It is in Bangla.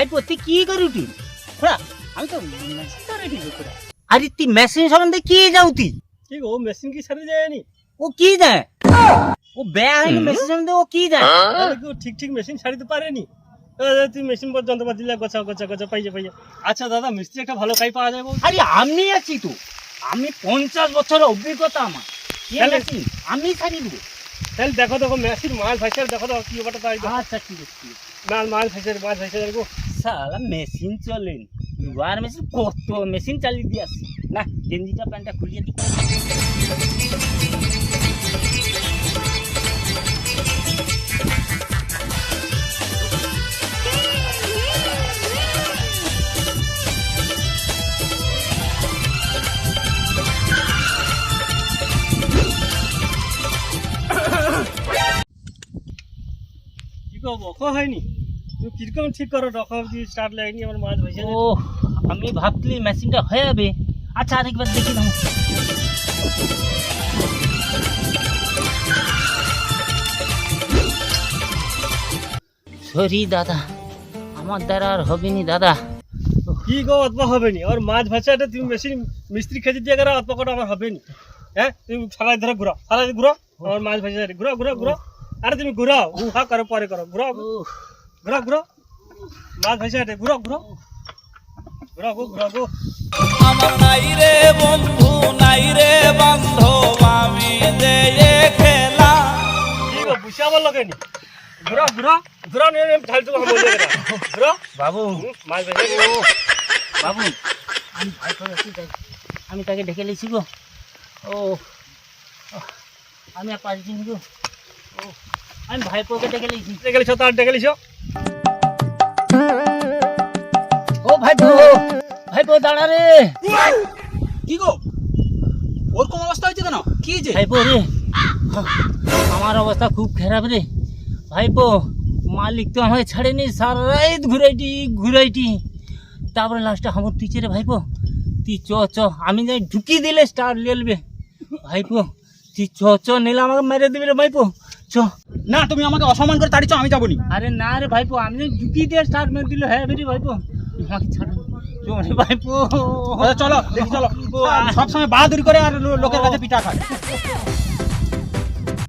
কি করি তুই? খুড়া আমি তো মেশিন তো রেডি খুড়া। আরে তুই মেশিন সম্বন্ধে কি যাও তুই? কি গো মেশিন কি সারে যায়নি? ও কি যায়? ও বেয়া হয়নি মেশিন সম্বন্ধে ও কি যায়? ও ঠিক ঠিক মেশিন সারিতে পারেনি? এ, তুই মেশিন পর যন্ত্রপাতি দিলে গোছা গোছা গোছা পাইছে পাইছে আচ্ছা দাদা মিস্ত্রি একটা ভালো কাই পাওয়া যায় বল আরে আমি আছি তো। আমি পঞ্চাশ বছর অভিজ্ঞতা আমার। আমি ছাড়ি দেবো। তাহলে দেখো দেখো মেশিন মাল ভাইসার দেখো দেখো কি ব্যাপারটা তাই আচ্ছা ঠিক আছে মাল মাল ভাইসার মাল ভাইসার দেখো। শালা মেশিন চলেন। লোহার মেশিন, কত মেশিন চালিয়ে দিয়ে আসি না, গেঞ্জিটা, প্যান্টটা খুলিয়ে দিই। কি হয়নি? কীরকম ঠিক করো? রকম দিয়ে স্টার্ট লাগেনি আমার মাছ ভাইসা ও আমি ভাবছিলি মেশিনটা হয়ে যাবে। আচ্ছা আরেকবার দেখি দাও সরি দাদা আমার দ্বারা আর হবে নি দাদা। কি গো অতপা হবে নি আর মাছ ভাষাটা তুমি মেশিন মিস্ত্রি খেতে দিয়ে গেলে অতপা কটা আমার হবে নি হ্যাঁ তুমি সারাই ধরে ঘুরাও। সারাই ঘুরাও আমার মাছ ভাষা ঘুরাও ঘুরাও ঘুরাও। আরে তুমি ঘুরাও। উ হা করো পরে করো। ঘুরাও। উফ, ঘুরাও ঘুরাও মাছ ভাষা ঘুরাও ঘুরাও ঘুরাও গো ঘুরাও গো আমার নাই রে বন্ধু নাই রে বান্ধব আমি যে খেলা। কি গো বুঝে আমার লগে নি ঘুরাও ঘুরাও ঘুরাও নিয়ে ঢাল তো লগে ঘুরাও বাবু। মাছ ভাষা বাবু। আমি ভয় করে আছি আমি তাকে ডেকে লিছি গো। ও আমি আর পারছি নি গো। ও আমি ভাইপোকে ডেকে লিছি ডেকে লিছো তার ডেকে লিছো ভাইপো ভাইপো দাঁড়া রে। কি গো? ওরকম অবস্থা হয়েছে কেন? কি ভাইপো রে আমার অবস্থা খুব খারাপ রে। ভাইপো মালিক তো আমাকে ছাড়েনি সারা রাত ঘুরাইটি ঘুরাইটি। তারপরে লাস্টে আমার তুই রে ভাইপো। তুই চ চ আমি যাই ঢুকি দিলে স্টার লেলবে। ভাইপো তুই চ চ নিলে আমাকে মেরে দিবি রে ভাইপো। চ। না তুমি আমাকে অসম্মান করে তাড়িয়েছো আমি যাবনি আরে না রে ভাইপো আমি ঢুকি দিয়ে স্টার মেরে দিলে হ্যাঁ বেরি ভাইপো। আচ্ছা, চলো দেখি চলো। সবসময় বাহাদুরি করে আর লোকের কাছে পিঠা খায়।